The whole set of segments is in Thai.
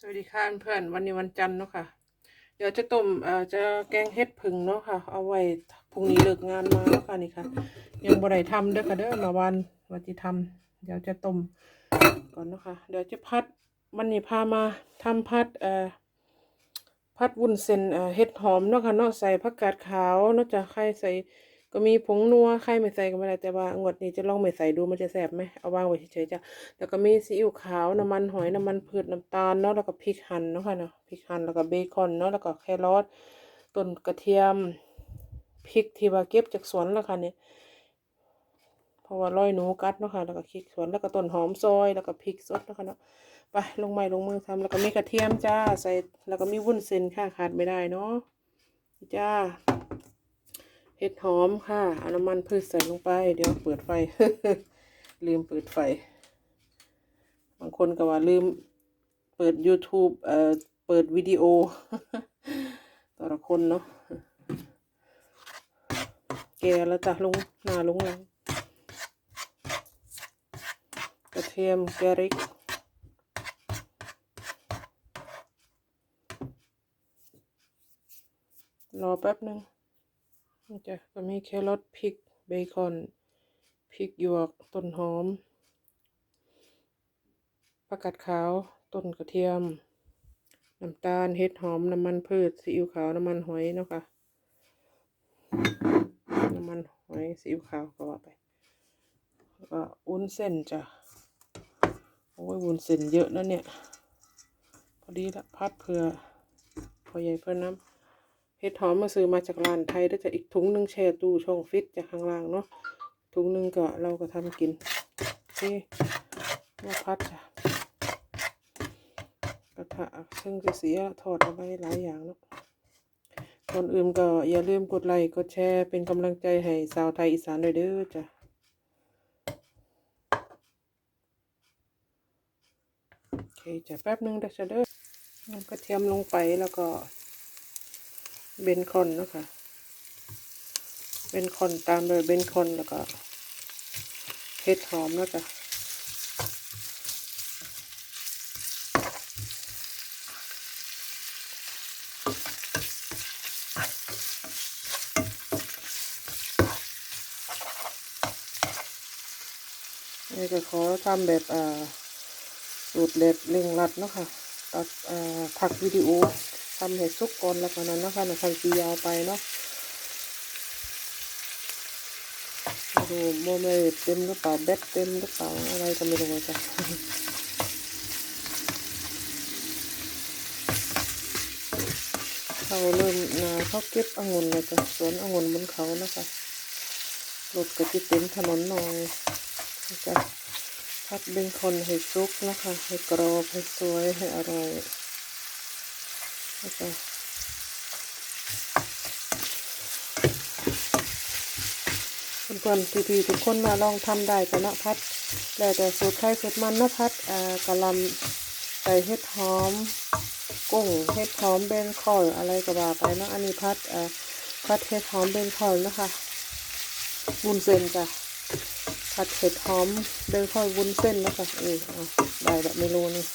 สวัสดีค่ะเพื่อนวันนี้วันจันทร์เนาะค่ะ เดี๋ยวจะต้มเอ่อจะแกงเห็ดผึ่งเนาะค่ะ เอาไว้พรุ่งนี้เลิกงานมาแล้วค่ะนี่ค่ะ ยังบ่ได้ทำเด้อค่ะเด้อมาวันวันที่ทำเดี๋ยวจะต้มก่อนเนาะค่ะ เดี๋ยวจะพัดวันนี้พามาทำพัดเอ่อพัดวุ้นเส้นเอ่อเห็ดหอมเนาะค่ะเนาะใส่ผักกาดขาวเนาะจะใครใส่ ก็มีผงนัวใครไม่ใส่ก็ไม่ได้แต่ว่างวดนี้จะลองไม่ใส่ดูมันจะแซ่บไหมเอาวางไว้เฉยๆจ้ะแล้วก็มีซีอิ๊วขาวน้ำมันหอยน้ำมันพืชน้ำตาลเนาะแล้วก็พริกหั่นเนาะค่ะเนาะพริกหั่นแล้วก็เบคอนเนาะแล้วก็แครอทต้นกระเทียมพริกที่ว่าเก็บจากสวนแล้วค่ะเนี่ยเพราะว่าร้อยหนูกัดเนาะค่ะแล้วก็พริกสวนแล้วก็ต้นหอมซอยแล้วก็พริกสดเนาะค่ะเนาะไปลงไม้ลงมือทำแล้วก็มีกระเทียมจ้าใส่แล้วก็มีวุ้นเส้นค่ะขาดไม่ได้เนาะจ้า เห็ดหอมค่ะเอาน้ำมันพืชใส่ลงไป เดี๋ยวเปิดไฟ ลืมเปิดไฟ บางคนก็ว่าลืมเปิด YouTube เอ่อ เปิดวิดีโอ แต่ละคนเนาะแกแล้วจ้ะลุงหน้าลุงหลังกระเทียมแกริกรอแป๊บหนึ่ง จ้ะก็มีแครอทพริกเบคอนพริกหยวกต้นหอมผักกาดขาวต้นกระเทียม น้ำตาลเห็ดหอม น้ำมันพืชซีอิ๊วขาว น้ำมันหอยเนาะค่ะน้ำมันหอยซีอิ๊วขาวก็ว่าไปก็วุ้นเส้นจ้ะโอ้ยวุ้นเส้นเยอะนะเนี่ย พอดีละพัดเผื่อพอใหญ่เพื่อนน้ำ เห็ดหอมมาซื้อมาจากร้านไทยแล้จะอีกถุงหนึ่งแช่ตู้ช่องฟิตจากข้างล่างเนาะถุงหนึ่งก็เราก็ทำกินนี่มาพัดจ้ะกระทะซึ่งจะเสียทอดเอาไว้หลายอย่างเนาะก่อนอื่นก็อย่าลืมกดไลค์กดแชร์เป็นกำลังใจให้สาวไทยอีสานด้วยเด้อจ้ะโอเคจะแป๊บนึงเด้อจ้ะเด้อนำกระเทียมลงไปแล้วก็ เบนคอนนะคะเบนคอนตามด้วยเบนคอนแล้วก็เห็ดหอมนะจ้ะนี่ก็ขอทำแบบอ่าสูตรเล็ดเร่งรัดเนาะค่ะตัดอ่าผักวิดีโอ ทำให้สุกก่อนแล้วกันนั้นนะคะในคันสียาวไปเนาะดูโมเมเต็มหรือเปล่าแบตเต็มหรือเปล่าอะไรก็ไม่รู้จ้ะเขาเริ่มนาเขาเก็บองุ่นเลยจ้ะสวนองุ่นบนเขานะคะรถก็จะเต็มถนนหน่อยนะจะพัดเบนคนให้ซุกนะคะ ให้กรอบให้สวยให้อร่อย นะคะเพื่อนๆพี่ๆทุกคนมาลองทำได้กันนะพัด แล้วแต่สูตรใครสูตรมันนะพัดอ่ากะลำใส่เห็ดหอม กุ้งเห็ดหอมเบนคอลอะไรก็ว่าไปเนาะอันนี้พัดอ่อพัดเห็ดหอมเบนคอลนะคะวุ้นเส้นจ้ะผัดเห็ดหอมเบนคอลวุ้นเส้นนะคะเออได้แบบไม่รู้นี่ ใ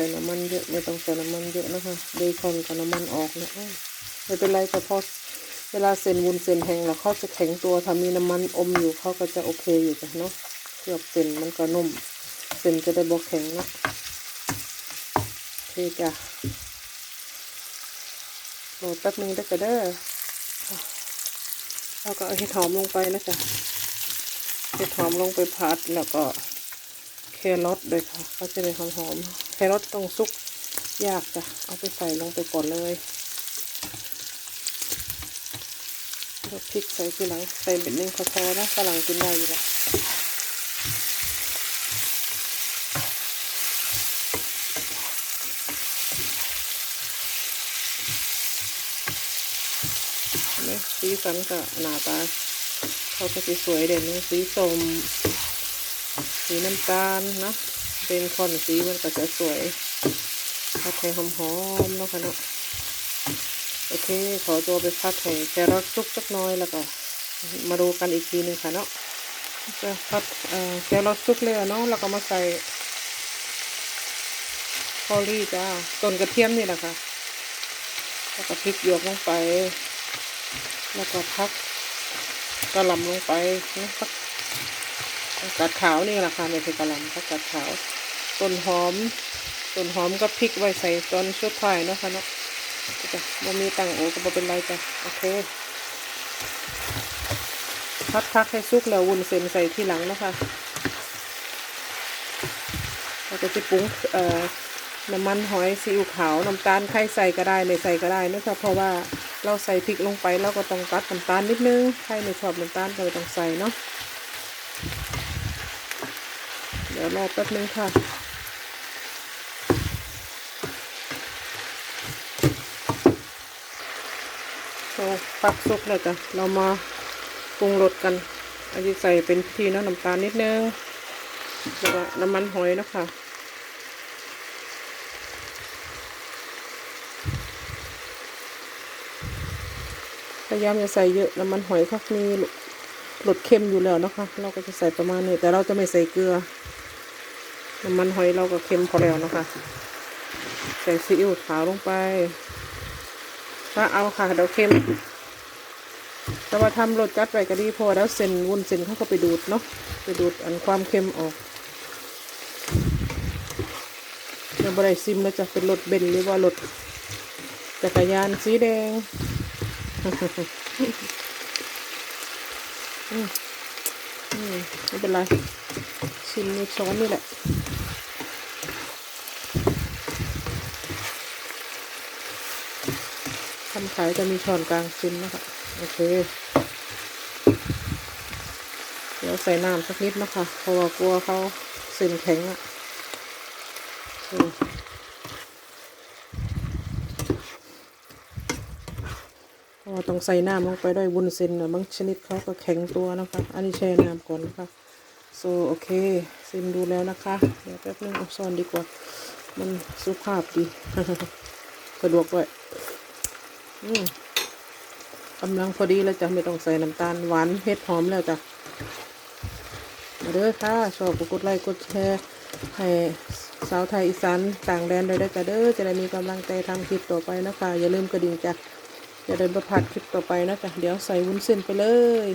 ส่น้ำมันเยอะไม่ต้องใส่น้ำมันเยอะนะคะเบคอนกับน้ำมันออกนะไม่เป็นไรแต่พอเวลาเส้นวุ้นเส้นแห้งแล้วเขาจะแข็งตัวถ้ามีน้ำมันอมอยู่เขาก็จะโอเคอยู่จ้ะเนาะเคลือบเส้นมันก็นุ่ม เส้นจะได้บอกแข็งเนาะโอเคจ้ะโหลดแป๊บนึงได้ก็เด้อแล้วก็เอาเห็ดหอมลงไปนะจ๊ะเห็ดหอมลงไปผัดแล้วก็ แครอทด้วยค่ะเขาจะได้หอมๆแครอทต้องซุกยากจ้ะเอาไปใส่ลงไปก่อนเลยแล้วพริกใส่ทีหลังใส่เบ็ดนึงพอๆนะฝรั่งกินได้อยู่แล้วเห็นไหมสีสันกับหน้าตาเขาก็จะสวยเด่นสีส้ม สีน้ำตาลนะเป็นคอนสีมันก็จะสวยผัดให้หอมๆเนาะค่ะเนาะโอเค ขอตัวไปพักให้แครอทซุกสักน้อยแล้วก็มาดูกันอีกทีหนึ่งค่ะเนาะจะพัดแครอทซุกเลยอเนาะแล้วก็มาใส่พอรี่จ้าต้นกระเทียมนี่แหละค่ะแล้วก็พริกหยวกลงไป แล้วก็พักกระหล่ำลงไปนะพัก กกาดขาวนี่แหละค่ะไม่ใช่กระหล่ำพักกาดขาว ต้นหอม ต้นหอมก็พริกไว้ใส่ตอนชุดไายนะคะเนาะจ้ะบ่มีตังโอก็บ่เป็นไรจ้ะโอเคพักพักให้สุกแล้ววุ้นเส้นใส่ทีหลังนะคะเราก็จะปรุงเอ่อน้ำมันหอยซีอิ๊วขาวน้ำตาลใครใส่ก็ได้ไม่ใส่ก็ได้นะคะเพราะว่าเราใส่พริกลงไปเราก็ต้องตัดน้ำตาลนิดนึงใครไม่ชอบน้ำตาลก็ไม่ต้องใส่เนาะ ดี๋ยวรอแป๊บนึงค่ะโอ้ปักซุปเลยจ้ะเรามาปรุงรสกัน อันนี้ใส่เป็นทีนาะน้ำตาลนิดนึงแล้วก็น้ำมันหอยนะคะพยายามจะใส่เยอะน้ำมันหอยเขามีรสเค็มอยู่แล้วนะคะ เราก็จะใส่ประมาณนี้แต่เราจะไม่ใส่เกลือ น้ำมันหอยเราก็เค็มพอแล้วนะคะใส่ซีอิ๊วขาวลงไปถ้าเอาค่ะเดี๋ยวเค็ม แต่ว่าทำรสจัดไปก็ดีพอแล้วเส้นวุ้นเส้นเขาก็ไปดูดเนาะไปดูดอันความเค็มออกยังบริซิมแล้วจะเป็นรถเบนหรือว่ารถจักรยานสีแดงไม่เป็นไรชิมในช้อนนี่แหละำขายจะมีช้อนกลางซิมนะคะโอเค เดี๋ยวใส่น้ำสักนิดนะคะเพราะว่ากลัวเขาเส้นแข็งอะ่ะต้องใส่น้ำลงไปด้วยวุ้นเส้นนะบางชนิดเขาก็แข็งตัวนะคะ อันนี้แช่น้ำก่อนนะคะ โซโอเคซิมดูแล้วนะคะ เดี๋ยวแป๊บนึงเอาซ่อนดีกว่า มันสุภาพดี สะดวกด้วย อืมกำลังพอดีแล้วจ้ะไม่ต้องใส่น้ำตาลหวานเผ็ดหอมแล้วจ้ะมาเด้อค่ะชอบก็กดไลค์กดแชร์ให้สาวไทยอีสานต่างแดนด้วยเด้จ้ะเด้อจะได้มีกำลังใจทำคลิปต่อไปนะคะอย่าลืมกระดิ่งจ้ะอย่าเดินประพลาดคลิปต่อไปนะจ้ะเดี๋ยวใส่วุ้นเส้นไปเลย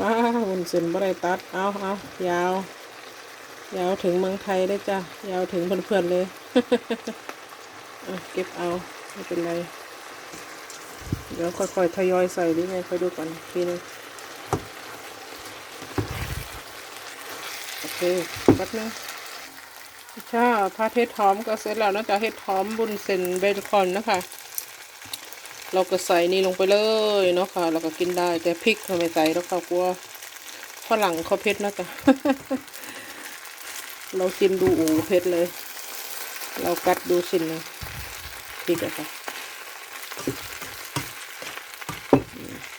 ว้าวุ้นเส้นบ่ได้ตัดเอาเอายาวยาวถึงเมืองไทยได้จ้ะยาวถึงเพื่อนๆเลย เก็บเอาไม่เป็นไร เดี๋ยวค่อยๆทยอยใส่หรือไงค่อยดูก่อนอีกทีนึงโอเคแป๊บนึงช่าพาเทศหอมก็เสร็จแล้วนะจ๊ะเห็ดหอมบุญเส้นเบคอนนะคะ เราก็ใส่นี่ลงไปเลยเนาะค่ะ เราก็กินได้แต่พริกเราไม่ใส่แล้วค่ะกลัวฝรั่งเขาเผ็ดนะจ๊ะเรากินดูโอูเผ็ดเลย เรากัดดูชิ้นหนึง พริกอะค่ะ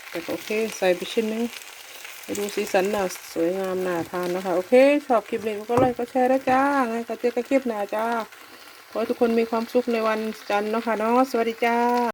แต่โอเค ใส่ไปชิ้นนึงดูสีสันน่ะสวยงามน่าทานนะคะ โอเค ชอบคลิปนี้ก็ไลค์ก็แชร์ได้จ้าไงก็เจอกันคลิปหน้าจ้า ขอให้ทุกคนมีความสุขในวันจันทร์นะคะเนาะสวัสดีจ้า